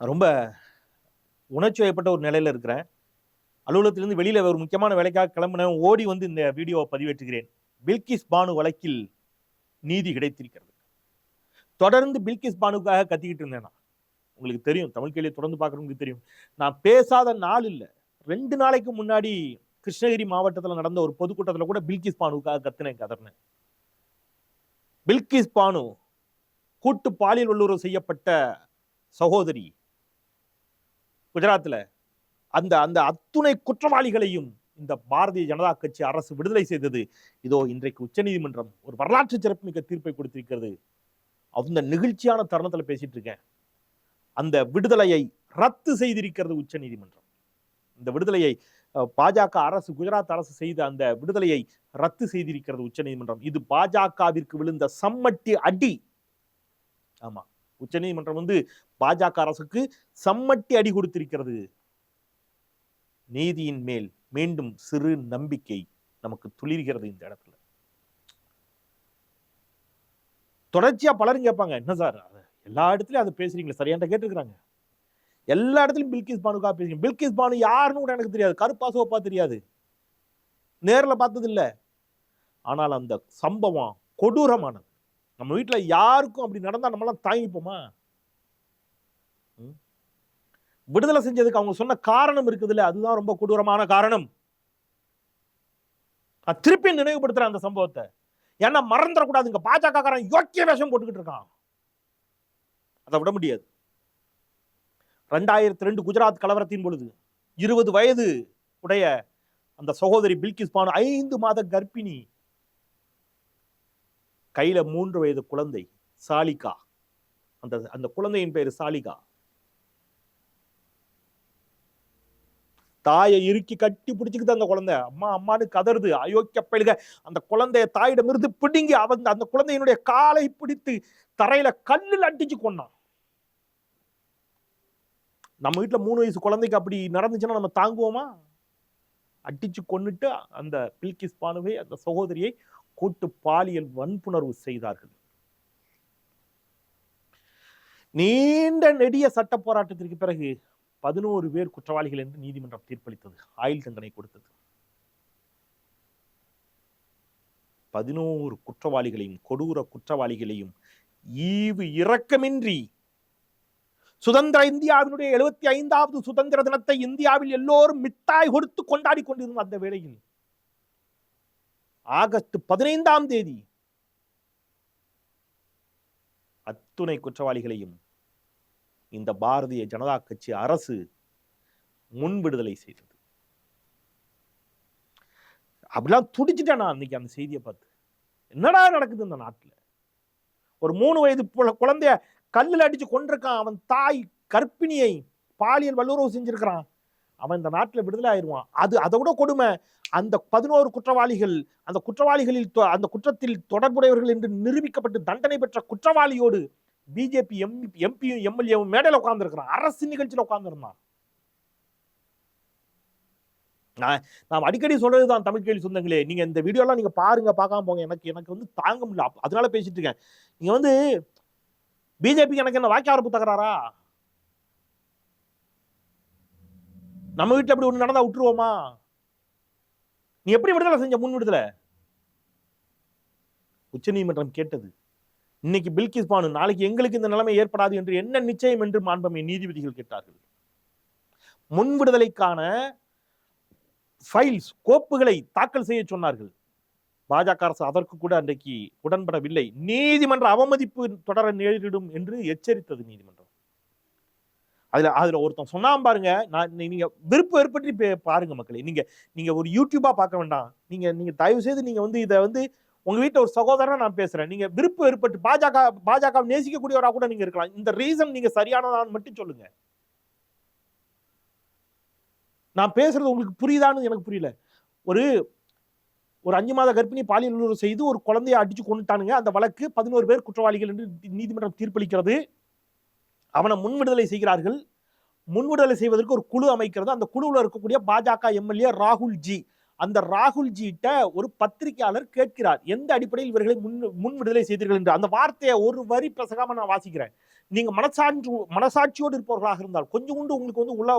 ரொம்ப உணர்ச்சி வயப்பட்ட ஒரு நிலையில் இருக்கிறேன். அலுவலகத்திலிருந்து வெளியில் ஒரு முக்கியமான வேலைக்காக கிளம்புனேன் ஓடி வந்து இந்த வீடியோவை பதிவேற்றுகிறேன். பில்கிஸ் பானு வழக்கில் நீதி கிடைத்திருக்கிறது. தொடர்ந்து பில்கிஸ் பானுக்காக கத்திக்கிட்டு இருந்தேன் நான். உங்களுக்கு தெரியும் தமிழ் கேள்வியை தொடர்ந்து பார்க்குறவங்களுக்கு தெரியும். நான் பேசாத நாள் இல்லை. ரெண்டு நாளைக்கு முன்னாடி கிருஷ்ணகிரி மாவட்டத்தில் நடந்த ஒரு பொதுக்கூட்டத்தில் கூட பில்கிஸ் பானுக்காக கத்தினேன் கதர்னேன். பில்கிஸ் பானு கூட்டு பாலியல் வல்லுறவு செய்யப்பட்ட சகோதரி குஜராத்தில் அந்த அந்த அத்துணை குற்றவாளிகளையும் இந்த பாரதிய ஜனதா கட்சி அரசு விடுதலை செய்தது. இதோ இன்றைக்கு உச்சநீதிமன்றம் ஒரு வரலாற்று சிறப்புமிக்க தீர்ப்பை கொடுத்திருக்கிறது. அந்த நிகழ்ச்சியான தருணத்துல பேசிட்டு இருக்கேன். அந்த விடுதலையை ரத்து செய்திருக்கிறது உச்சநீதிமன்றம். இந்த விடுதலையை பாஜக அரசு குஜராத் அரசு செய்த அந்த விடுதலையை ரத்து செய்திருக்கிறது உச்சநீதிமன்றம். இது பாஜகவிற்கு விழுந்த சம்மட்டி அடி. ஆமா. உச்சநீதிமன்றம் வந்து பாஜக அரசுக்கு சம்மட்டி அடி கொடுத்திருக்கிறது. நீதியின் மேல் மீண்டும் சிறு நம்பிக்கை நமக்கு துளிர்கிறது இந்த இடத்துல. தொடர்ச்சியா பலரும் கேட்பாங்க என்ன சார்? எல்லா இடத்துலயும் அதை பேசுறீங்களா சரியான கேட்டிருக்கிறாங்க? எல்லா இடத்துலயும் பில்கிஸ் பானுக்கா பேசுறீங்க. பில்கிஸ் பானு யாருன்னு கூட எனக்கு தெரியாது. கருப்பா சோப்பா தெரியாது. நேர்ல பார்த்தது இல்ல ஆனால் அந்த சம்பவம் கொடூரமானது. நம்ம வீட்டில் யாருக்கும் அப்படி நடந்தா நம்மளாம் தாங்கிப்போமா? விடுதலை செஞ்சதுக்கு அவங்க சொன்ன காரணம் இருக்குதுல்ல அதுதான் ரொம்ப கொடூரமான காரணம். திருப்பி நினைவுபடுத்துறேன் அந்த சம்பவத்தை. ஏன்னா மறந்துடக்கூடாது இங்க பாஜக காரன் யோக்கிய வேஷம் போட்டுக்கிட்டு இருக்கான். அதை விட முடியாது. ரெண்டாயிரத்தி ரெண்டு குஜராத் கலவரத்தின் பொழுது இருபது வயது உடைய அந்த சகோதரி பில்கிஸ் பானு ஐந்து மாத கர்ப்பிணி கையில மூன்று வயது குழந்தை சாலிகா. அந்த அந்த குழந்தையின் பேர் சாலிகா. தாயை இறுக்கி கட்டி பிடிச்சிக்கிது அந்த குழந்தை. அம்மா அம்மானு கதறுது. அயோக்கிய பயிலுக. அந்த குழந்தைய தாயிடமிருந்து பிடுங்கி அவன் அந்த குழந்தையினுடைய காலை பிடித்து தரையில கல்லில் அடிச்சு கொன்னான். நம்ம வீட்டுல மூணு வயசு குழந்தைக்கு அப்படி நடந்துச்சுன்னா நம்ம தாங்குவோமா? அடிச்சு கொன்னுட்டு அந்த பில்கிஸ் பானுவை அந்த சகோதரியை கூட்டு பாலியல் வன்புணர்வு செய்தார்கள். நீண்ட நெடிய சட்ட போராட்டத்திற்கு பிறகு பதினோரு பேர் குற்றவாளிகள் என்று நீதிமன்றம் தீர்ப்பளித்தது. ஆயுள் தண்டனை கொடுத்தது. பதினோரு குற்றவாளிகளையும் கொடூர குற்றவாளிகளையும் ஈவு இரக்கமின்றி சுதந்திர இந்தியாவினுடைய எழுபத்தி ஐந்தாவது சுதந்திர தினத்தை இந்தியாவில் எல்லோரும் மிட்டாய் கொடுத்து கொண்டாடி கொண்டிருந்த அந்த வேளையில் ஆகஸ்ட் பதினைந்தாம் தேதி அத்துணை குற்றவாளிகளையும் இந்த பாரதிய ஜனதா கட்சி அரசு முன் விடுதலை செய்தது. அப்படிலாம் துடிச்சிட்டேன் நான் அன்னைக்கு அந்த செய்தியை பார்த்து. என்னடா நடக்குது இந்த நாட்டுல? ஒரு மூணு வயது குழந்தைய கல்லில் அடிச்சு கொண்டிருக்கான் அவன் தாய் கர்ப்பிணியை பாலியல் வல்லுறவு செஞ்சிருக்கிறான். அவன் இந்த நாட்டில் விடுதலை ஆயிடுவான் அது அதை விட கொடுமை. அந்த பதினோரு குற்றவாளிகள் அந்த குற்றவாளிகளில் அந்த குற்றத்தில் தொடர்புடையவர்கள் என்று நிரூபிக்கப்பட்டு தண்டனை பெற்ற குற்றவாளியோடு பிஜேபி எம் எம்பியும் எம்எல்ஏவும் மேடையில் உட்கார்ந்துருக்கிறான். அரசு நிகழ்ச்சியில் உட்கார்ந்துருந்தான். நான் அடிக்கடி அடிக்கடி சொல்றதுதான் தமிழ் கேள்வி சொந்தங்களே. நீங்க இந்த வீடியோலாம் நீங்க பாருங்க பார்க்காம போங்க. எனக்கு எனக்கு வந்து தாங்க முடியல. அதனால பேசிட்டு இருக்கேன். நீங்க வந்து பிஜேபிக்கு எனக்கு என்ன வாக்கியாரப்பு தகராறா? நம்ம வீட்டில் அப்படி ஒன்று நடந்தா விட்டுருவோமா? நீ எப்படி விடுதலை செஞ்ச முன் விடுதலை? உச்சநீதிமன்றம் கேட்டது இன்னைக்கு பில்கிஸ் பானு நாளைக்கு எங்களுக்கு இந்த நிலைமை ஏற்படாது என்று என்ன நிச்சயம் என்று மாண்பமை நீதிபதிகள் கேட்டார்கள். முன் விடுதலைக்கான ஃபைல்ஸ் கோப்புகளை தாக்கல் செய்ய சொன்னார்கள். பாஜக அரசு அதற்கு கூட அன்றைக்கு உடன்படவில்லை. நீதிமன்ற அவமதிப்பு தொடர நேரிடும் என்று எச்சரித்தது நீதிமன்றம். அதில் அதில் ஒருத்தன் சொன்னான் பாருங்க நான் நீங்கள் விருப்பம் விருப்ப வெறுப்பற்றி பே- பாருங்க மக்களே. நீங்கள் நீங்கள் ஒரு யூடியூப்பாக பார்க்க வேண்டாம். நீங்கள் நீங்கள் தயவு செய்து நீங்கள் வந்து இதை வந்து உங்கள் வீட்டில் ஒரு சகோதரனா நான் பேசுகிறேன் நீங்கள் விருப்ப வெறுப்பட்டு பாஜக பாஜக நேசிக்கக்கூடியவராக கூட நீங்கள் இருக்கலாம். இந்த ரீசன் நீங்கள் சரியானதான்னு மட்டும் சொல்லுங்க. நான் பேசுறது உங்களுக்கு புரியுதான்னு எனக்கு புரியல. ஒரு ஒரு அஞ்சு மாத கர்ப்பிணி பாலியல் செய்து ஒரு குழந்தையை அடிச்சு கொண்டுட்டானுங்க அந்த வழக்கு பதினோரு பேர் குற்றவாளிகள் என்று நீதிமன்றம் தீர்ப்பளிக்கிறது. அவனை முன் விடுதலை செய்கிறார்கள். முன் விடுதலை செய்வதற்கு ஒரு குழு அமைக்கிறது. அந்த குழுவில் இருக்கக்கூடிய பாஜக எம்எல்ஏ ராகுல் ஜி அந்த ராகுல்ஜிட்ட ஒரு பத்திரிகையாளர் கேட்கிறார். எந்த அடிப்படையில் இவர்களை முன் முன் விடுதலை செய்தீர்கள் என்று. அந்த வார்த்தையை ஒரு வரி பிரசகாம நான் வாசிக்கிறேன். நீங்க மனசாட்சி மனசாட்சியோடு இருப்பவர்களாக இருந்தால் கொஞ்சம் உண்டு உங்களுக்கு வந்து உள்ள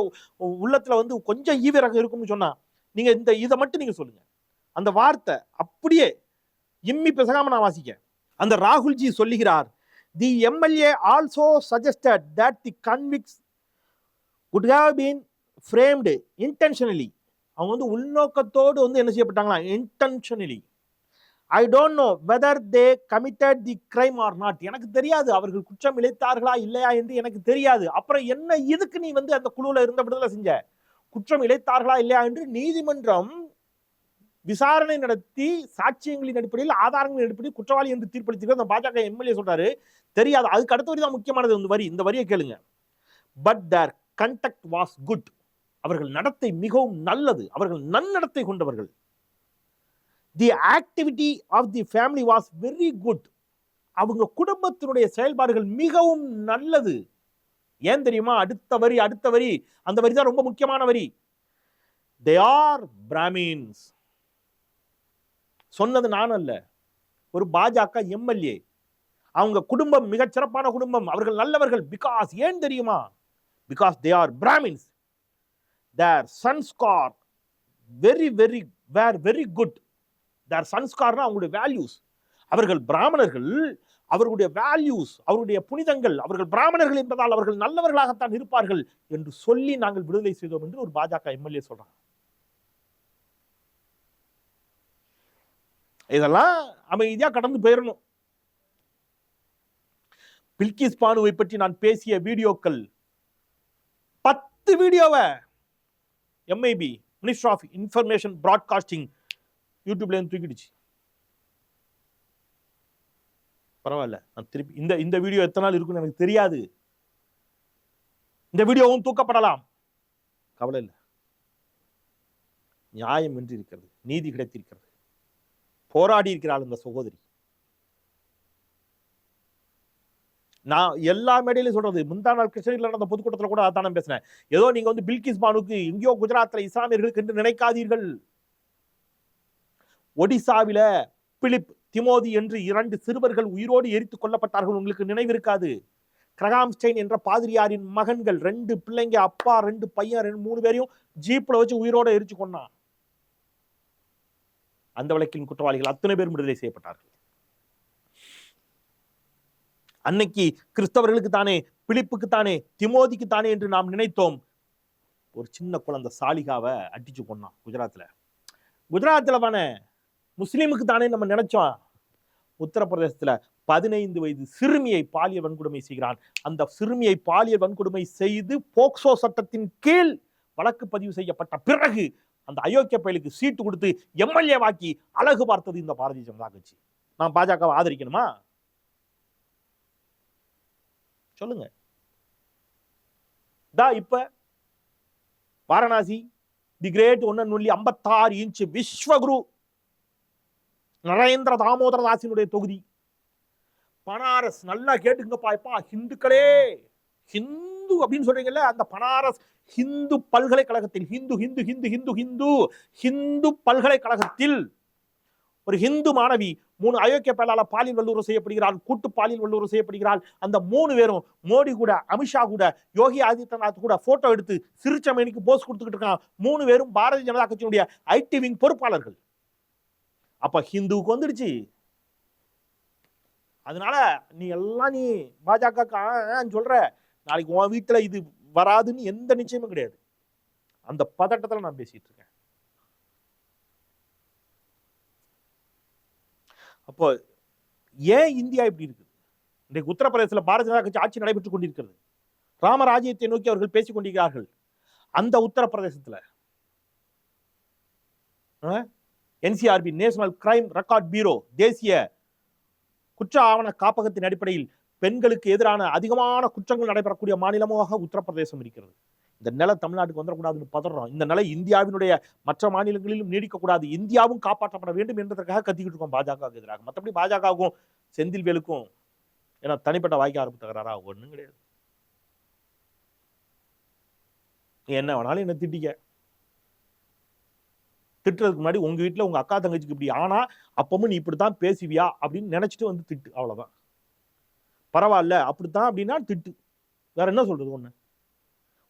உள்ளத்துல வந்து கொஞ்சம் ஈவிரகம் இருக்கும்னு சொன்னா நீங்க இந்த இதை மட்டும் நீங்க சொல்லுங்க. அந்த வார்த்தை அப்படியே இம்மி பிரசகாம நான் வாசிக்க அந்த ராகுல்ஜி சொல்லுகிறார் the MLA also suggested that the convicts could have been framed intentionally அவங்க வந்து உள்நோக்கத்தோடு வந்து என்ன செய்யப்பட்டாங்களா? Intentionally I don't know whether they committed the crime or not எனக்கு தெரியாது. அவர்கள் குற்றம் இழைத்தார்களா? இல்லையா என்று எனக்கு தெரியாது. அப்புறம் என்ன இதுக்கு நீ வந்து அந்த குழுவில் இருந்த விடுதலை செஞ்ச? குற்றம் இழைத்தார்களா? இல்லையா என்று நீதிமன்றம் விசாரணை நடத்தி சாட்சியங்களின் அடிப்படையில் ஆதாரங்களின் அடிப்படையில் குற்றவாளி என்று தீர்ப்பளித்திருக்க அந்த பாஜக எம்எல்ஏ சொல்றாரு. தெரியாது. அதுக்கு அடுத்த வரி தான் முக்கியமானது. இந்த வரி இந்த வரியை கேளுங்க. But their conduct was good அவர்கள் நடத்தை மிகவும் நல்லது. அவர்கள் நன்னடத்தை கொண்டவர்கள். The activity of the family was very good அவங்க குடும்பத்தினுடைய செயல்பாடுகள் மிகவும் நல்லது. ஏன் தெரியுமா? அடுத்த வரி அடுத்த வரி. அந்த வரி தான் ரொம்ப முக்கியமான வரி. தே ஆர் பிராமின்ஸ் சொன்னது நான் அல்ல ஒரு பாஜக எம்எல்ஏ. அவங்க குடும்பம் மிகச் சிறப்பான குடும்பம். அவர்கள் நல்லவர்கள். பிகாஸ் ஏன் தெரியுமா? Because they are Brahmins their sanskar very very where very good their சன்ஸ்கார்னா அவங்களுடைய வேல்யூஸ் அவர்கள் பிராமணர்கள். அவர்களுடைய வேல்யூஸ் அவருடைய புனிதங்கள் அவர்கள் பிராமணர்கள் என்பதால் அவர்கள் நல்லவர்களாகத்தான் இருப்பார்கள் என்று சொல்லி நாங்கள் விடுதலை செய்தோம் என்று ஒரு பாஜக எம்எல்ஏ சொல்றாங்க. இதெல்லாம் அமைதியாக கடந்து போயிடணும் பில்கிஸ் பானுவை பற்றி நான் பேசிய வீடியோக்கள். பத்து வீடியோவை MIB minister of information broadcasting யூடியூப்ல இருந்து தூக்கிடுச்சு. பரவாயில்ல நான் திருப்பி இந்த இந்த வீடியோ எத்தனை நாள் இருக்குன்னு எனக்கு தெரியாது. இந்த வீடியோவும் தூக்கப்படலாம். கவலை இல்லை. நியாயம் என்று இருக்கிறது நீதி கிடைத்திருக்கிறது. போராடி இருக்கிறாள் இந்த சகோதரி. நான் எல்லா மேடையிலும் சொல்றது முந்தா நாள் கிருஷ்ணகிரியில் நடந்த பொதுக்கூட்டத்தில் கூட அதான் பேசினேன். ஏதோ நீங்க வந்து பில்கிஸ் பானுக்கு எங்கேயோ குஜராத்தில் இஸ்லாமியர்களுக்கு என்று நினைக்காதீர்கள். ஒடிசாவில பிலிப் திமோதி என்று இரண்டு சிறுவர்கள் உயிரோடு எரித்துக் கொல்லப்பட்டார்கள் உங்களுக்கு நினைவிருக்காது கிரகாம்ஸ்டைன் என்ற பாதிரியாரின் மகன்கள் ரெண்டு பிள்ளைங்க அப்பா ரெண்டு பையன் ரெண்டு மூணு பேரையும் ஜீப்ல வச்சு உயிரோடு எரிச்சு கொண்டான் அந்த வழக்கின் குற்றவாளிகள் அத்தனை பேர் விடுதலை செய்யப்பட்டார்கள். அன்னைக்கு கிறிஸ்தவர்களுக்கு தானே பிலிப்புக்கு தானே திமோதிக்கு தானே என்று நாம் நினைத்தோம். ஒரு சின்ன குழந்தை சாலிகாவை அடிச்சு கொண்டான் குஜராத்தில் குஜராத்தில் தானே முஸ்லீமுக்கு தானே நம்ம நினைச்சோம். உத்தரப்பிரதேசத்தில் பதினைந்து வயது சிறுமியை பாலியல் வன்கொடுமை செய்கிறான். அந்த சிறுமியை பாலியல் வன்கொடுமை செய்து போக்சோ சட்டத்தின் கீழ் வழக்கு பதிவு செய்யப்பட்ட பிறகு அந்த அயோக்கிய பயலுக்கு சீட்டு கொடுத்து எம்எல்ஏ வாக்கி அழகு பார்த்தது இந்த பாரதிய ஜனதா கட்சி. நான் பாஜகவை ஆதரிக்கணுமா? சொல்லுங்க. தா இப்ப வாரணாசி தி கிரேட் ஒன்னு நொல்லி ஐம்பத்தாறு இன்ச் விஸ்வகுரு நரேந்திர தாமோதரதாசினுடைய தொகுதி. பனாரஸ் நல்லா கேட்டுங்கப்பா இப்பா ஹிந்துக்களே. ஹிந்து அப்படின்னு சொல்றீங்கல்ல அந்த பனாரஸ் ஹிந்து பல்கலைக்கழகத்தில் ஹிந்து ஹிந்து ஹிந்து ஹிந்து ஹிந்து ஹிந்து பல்கலைக்கழகத்தில் ஒரு ஹிந்து மாணவி மூணு அயோக்கிய பேலால பாலியல் வல்லுறவு செய்யப்படுகிறாள் கூட்டு பாலியல் வல்லுறவு செய்யப்படுகிறாள். அந்த மூணு பேரும் மோடி கூட அமித்ஷா கூட யோகி ஆதித்யநாத் கூட போட்டோ எடுத்து சிறுச்சமேனிக்கு போஸ் கொடுத்துக்கிட்டு இருக்கான் மூணு பேரும் பாரதிய ஜனதா கட்சியினுடைய ஐடி விங் பொறுப்பாளர்கள். அப்ப ஹிந்துவுக்கு வந்துடுச்சு. அதனால நீ எல்லாம் நீ பாஜக சொல்ற. நாளைக்கு உன் வீட்டுல இது வராதுன்னு எந்த நிச்சயமும் கிடையாது. அந்த பதட்டத்துல நான் பேசிட்டு இருக்கேன். அப்போ ஏன் இந்தியா இப்படி இருக்குது? இன்றைக்கு உத்தரப்பிரதேசத்தில் பாரதிய ஜனதா கட்சி ஆட்சி நடைபெற்றுக் கொண்டிருக்கிறது. ராமராஜ்யத்தை நோக்கி அவர்கள் பேசிக் கொண்டிருக்கிறார்கள். அந்த உத்தரப்பிரதேசத்தில் NCRB national crime record bureau தேசிய குற்ற ஆவண காப்பகத்தின் அடிப்படையில் பெண்களுக்கு எதிரான அதிகமான குற்றங்கள் நடைபெறக்கூடிய மாநிலமாக உத்தரப்பிரதேசம் இருக்கிறது. இந்த நிலை தமிழ்நாட்டுக்கு வந்துடக்கூடாதுன்னு பதறோம். இந்த நிலை இந்தியாவினுடைய மற்ற மாநிலங்களிலும் நீடிக்கக்கூடாது. இந்தியாவும் காப்பாற்றப்பட வேண்டும் என்பதற்காக கத்திக்கிட்டு இருக்கோம் பாஜகவுக்கு எதிராக. மற்றபடி பாஜகவுக்கும் செந்தில்வேலுக்கும் ஏன்னா தனிப்பட்ட வாய்க்க ஆரம்பி தகராறா ஒன்றும் கிடையாது. என்ன வேணாலும் என்ன திட்டிக்க. திட்டுறதுக்கு முன்னாடி உங்க வீட்டில் உங்க அக்கா தங்கச்சிக்கு இப்படி ஆனா அப்பவும் நீ இப்படித்தான் பேசுவியா? அப்படின்னு நினைச்சிட்டு வந்து திட்டு. அவ்வளவுதான். பரவாயில்ல. அப்படித்தான் அப்படின்னா திட்டு. வேற என்ன சொல்றது ஒண்ணு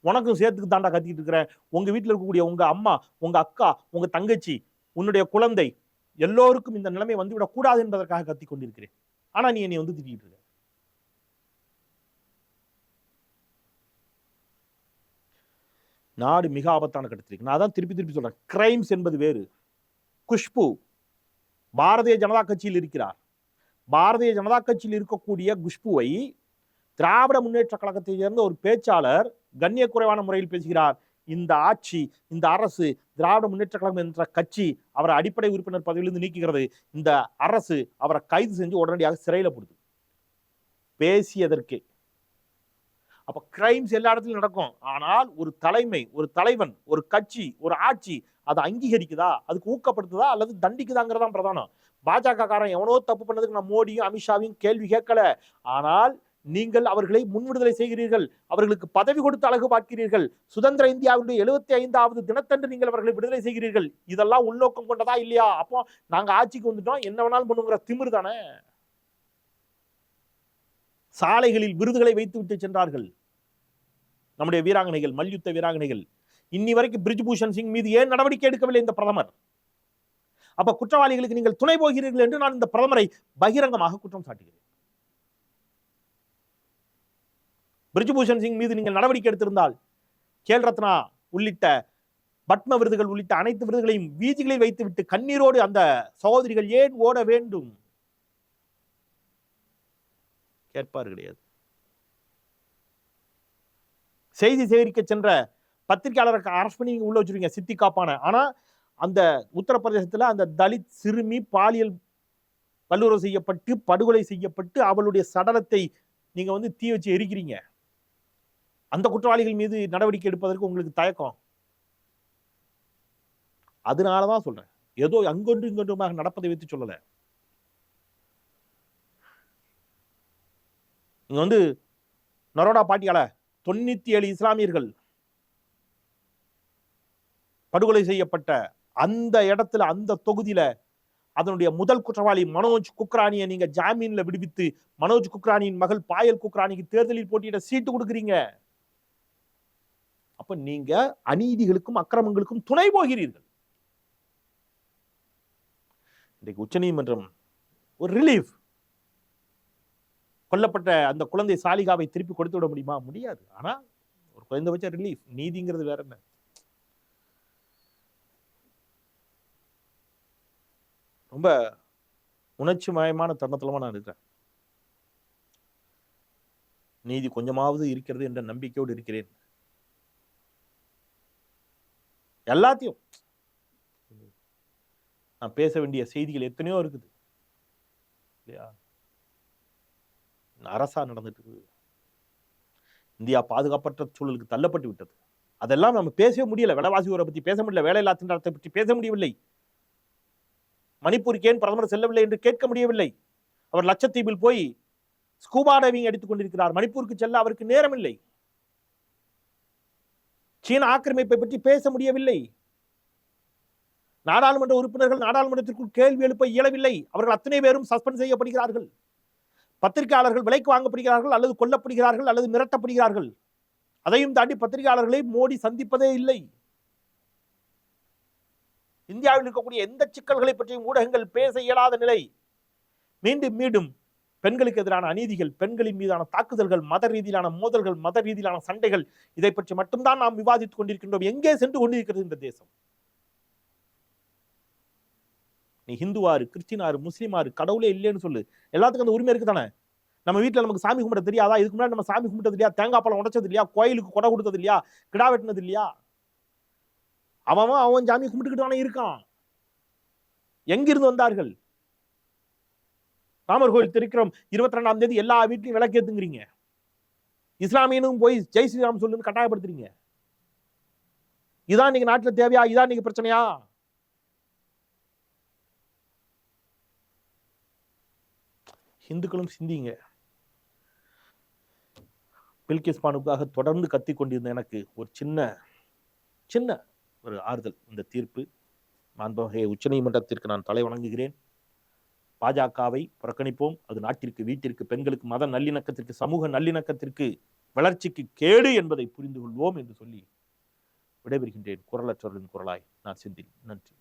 உனக்கும் சேர்த்துக்கு தாண்டா கத்திக்கிட்டு இருக்கிறேன். உங்க வீட்டில் இருக்கக்கூடிய உங்க அம்மா உங்க அக்கா உங்க தங்கச்சி உன்னுடைய குழந்தை எல்லோருக்கும் இந்த நிலைமை வந்துவிடக் கூடாது என்பதற்காக கத்தி கொண்டிருக்கிறேன். ஆனா நீ என்னை வந்து திட்டிட்டு இருக்க. நாடு மிக ஆபத்தான கட்டத்திற்கு நான் தான் திருப்பி திருப்பி சொல்றேன். கிரைம்ஸ் என்பது வேறு. குஷ்பு பாரதிய ஜனதா கட்சியில் இருக்கிறார். பாரதிய ஜனதா கட்சியில் இருக்கக்கூடிய குஷ்புவை திராவிட முன்னேற்ற கழகத்தை சேர்ந்த ஒரு பேச்சாளர் கண்ணியக்குறைவான முறையில் பேசுகிறார். இந்த ஆட்சி இந்த அரசு திராவிட முன்னேற்ற கழகம் என்ற கட்சி அவரை அடிப்படை உறுப்பினர் பதவியிலிருந்து நீக்குகிறது. இந்த அரசு அவரை கைது செஞ்சு உடனடியாக சிறையில் போடுது. பேசியதற்கே. அப்ப கிரைம்ஸ் எல்லா இடத்துலயும் நடக்கும். ஆனால் ஒரு தலைமை ஒரு தலைவன் ஒரு கட்சி ஒரு ஆட்சி அதை அங்கீகரிக்குதா? அதுக்கு ஊக்கப்படுத்துதா? அல்லது தண்டிக்குதாங்கிறதா பிரதானம். பாஜக காரன் எவனோ தப்பு பண்ணதுக்கு நான் மோடியும் அமித்ஷாவையும் கேள்வி கேட்கல. ஆனால் நீங்கள் அவர்களை முன்விடுதலை செய்கிறீர்கள். அவர்களுக்கு பதவி கொடுத்து அழகு பார்க்கிறீர்கள். சுதந்திர இந்தியாவுடைய எழுபத்தி ஐந்தாவது தினத்தன்று நீங்கள் அவர்களை விடுதலை செய்கிறீர்கள். இதெல்லாம் உள்நோக்கம் கொண்டதா இல்லையா? அப்போ நாங்க ஆட்சிக்கு வந்துட்டோம். என்ன வேணாலும் பண்ணுங்கிற திமிர் தானே? சாலைகளில் விருதுகளை வைத்து விட்டு சென்றார்கள். நம்முடைய வீராங்கனைகள் மல்யுத்த வீராங்கனைகள். இன்னி வரைக்கும் பிரிஜ் பூஷன் சிங் மீது ஏன் நடவடிக்கை எடுக்கவில்லை இந்த பிரதமர்? அப்ப குற்றவாளிகளுக்கு நீங்கள் துணை போகிறீர்கள் என்று நான் இந்த பிரதமரை பகிரங்கமாக குற்றம் சாட்டுகிறேன். பிரிஜ்பூஷன் சிங் மீது நீங்கள் நடவடிக்கை எடுத்திருந்தால் கேல் ரத்னா உள்ளிட்ட பத்ம விருதுகள் உள்ளிட்ட அனைத்து விருதுகளையும் வீதிகளில் வைத்துவிட்டு கண்ணீரோடு அந்த சகோதரிகள் ஏன் ஓட வேண்டும்? கேட்பார் கிடையாது. செய்தி சேகரிக்க சென்ற பத்திரிகையாளருக்கு அரஸ்ட் பண்ணி உள்ள வச்சிருக்கீங்க சித்தி காப்பான. ஆனா அந்த உத்தரப்பிரதேசத்துல அந்த தலித் சிறுமி பாலியல் வல்லுறவு செய்யப்பட்டு படுகொலை செய்யப்பட்டு அவளுடைய சடலத்தை நீங்க வந்து தீ வச்சு எரிக்கிறீங்க. அந்த குற்றவாளிகள் மீது நடவடிக்கை எடுப்பதற்கு உங்களுக்கு தயக்கம்? அதனாலதான் சொல்றேன். ஏதோ அங்கொன்று இங்கொன்றுமாக நடப்பதை வைத்து சொல்லல. இங்க வந்து நரோடா பாட்டியால தொண்ணூத்தி ஏழு இஸ்லாமியர்கள் படுகொலை செய்யப்பட்ட அந்த இடத்துல அந்த தொகுதியில அதனுடைய முதல் குற்றவாளி மனோஜ் குக்ரானியை நீங்க ஜாமீன்ல விடுவித்து மனோஜ் குக்ரானியின் மகள் பாயல் குக்ரானிக்கு தேர்தலில் போட்டியிட சீட்டு கொடுக்குறீங்க. அப்ப நீங்க அநீதிகளுக்கும் அக்கிரமங்களுக்கும் துணை போகிறீர்கள். இன்றைக்கு உச்சநீதிமன்றம் ஒரு ரிலீஃப் கொல்லப்பட்ட அந்த குழந்தை சாலிகாவை திருப்பி கொடுத்து விட முடியுமா? முடியாது. ஆனா ஒரு குறைந்தபட்ச ரிலீஃப் நீதிங்கிறது வேற என்ன? ரொம்ப உணர்ச்சி மயமான தருணத்துலமா நான் இருக்கிறேன். நீதி கொஞ்சமாவது இருக்கிறது என்ற நம்பிக்கையோடு இருக்கிறேன். எல்லாத்தையும். நான் பேச வேண்டிய செய்திகள் எத்தனையோ இருக்குது. இல்லையா? அரசா நடந்துட்டு இருக்குது இந்தியா பாதுகாப்பற்ற சூழலுக்கு தள்ளப்பட்டு விட்டது. அதெல்லாம் நம்ம பேசவே முடியல. விலைவாசி உரை பத்தி பேச முடியல. வேலையில்லா திண்டாட்டத்தை பற்றி பேச முடியவில்லை. மணிப்பூருக்கு ஏன் பிரதமர் செல்லவில்லை என்று கேட்க முடியவில்லை. அவர் லட்சத்தீவில் போய் ஸ்கூபா டைவிங் அடித்துக் கொண்டிருக்கிறார். மணிப்பூருக்கு செல்ல அவருக்கு நேரமில்லை. சீன ஆக்கிரமிப்பை பற்றி பேச முடியவில்லை. நாடாளுமன்ற உறுப்பினர்கள் நாடாளுமன்றத்திற்குள் கேள்வி எழுப்ப இயலவில்லை. அவர்கள் அத்தனை பேரும் சஸ்பெண்ட் செய்யப்படுகிறார்கள். பத்திரிகையாளர்கள் விலைக்கு வாங்கப்படுகிறார்கள் அல்லது கொல்லப்படுகிறார்கள் அல்லது மிரட்டப்படுகிறார்கள். அதையும் தாண்டி பத்திரிகையாளர்களை மோடி சந்திப்பதே இல்லை. இந்தியாவில் இருக்கக்கூடிய எந்த சிக்கல்களை பற்றியும் ஊடகங்கள் பேச இயலாத நிலை. மீண்டும் மீண்டும் பெண்களுக்கு எதிரான அநீதிகள் பெண்களின் மீதான தாக்குதல்கள் மத ரீதியிலான மோதல்கள் மத ரீதியிலான சண்டைகள் இதை பற்றி மட்டும்தான் நாம் விவாதித்துக் கொண்டிருக்கின்றோம். எங்கே சென்று கொண்டிருக்கிறது இந்த தேசம்? நீ ஹிந்துவாரு கிறிஸ்டினாரு முஸ்லீமாரு கடவுளே இல்லைன்னு சொல்லு. எல்லாத்துக்கும் அந்த உரிமை இருக்கு தானே நம்ம வீட்டில் நமக்கு சாமி கும்பிட தெரியாதா? இதுக்கு முன்னாடி நம்ம சாமி கும்பிட்டது இல்லையா? தேங்காய் பழம் உடைச்சது இல்லையா? கோயிலுக்கு கொடை கொடுத்தது இல்லையா? கிடா வெட்டினது இல்லையா? அவன் அவன் அவன் சாமி கும்பிட்டுக்கிட்டு தானே இருக்கான். எங்கிருந்து வந்தார்கள்? ராமர் கோயில் திருக்கிறோம். இருபத்தி ரெண்டாம் தேதி எல்லா வீட்லையும் விளக்கேத்துங்கிறீங்க. இஸ்லாமியனும் போய் ஜெய் ஸ்ரீராம் சொல்லுன்னு கட்டாயப்படுத்துறீங்க. இதான் இன்னைக்கு நாட்டுல தேவையா? இதான் இன்னைக்கு பிரச்சனையா? இந்துக்களும் சிந்திங்க. பில்கிஸ் பானுக்காக தொடர்ந்து கத்தி கொண்டிருந்த எனக்கு ஒரு சின்ன சின்ன ஒரு ஆறுதல். இந்த தீர்ப்பு மாண்புமிகு உச்சநீதிமன்றத்திற்கு நான் தலை வணங்குகிறேன். பாஜகவை புறக்கணிப்போம். அது நாட்டிற்கு வீட்டிற்கு பெண்களுக்கு மத நல்லிணக்கத்திற்கு சமூக நல்லிணக்கத்திற்கு வளர்ச்சிக்கு கேடு என்பதை புரிந்து கொள்வோம் என்று சொல்லி விடைபெறுகின்றேன். குரலற்றவர்களின் குரலாய் நான் செந்தில். நன்றி.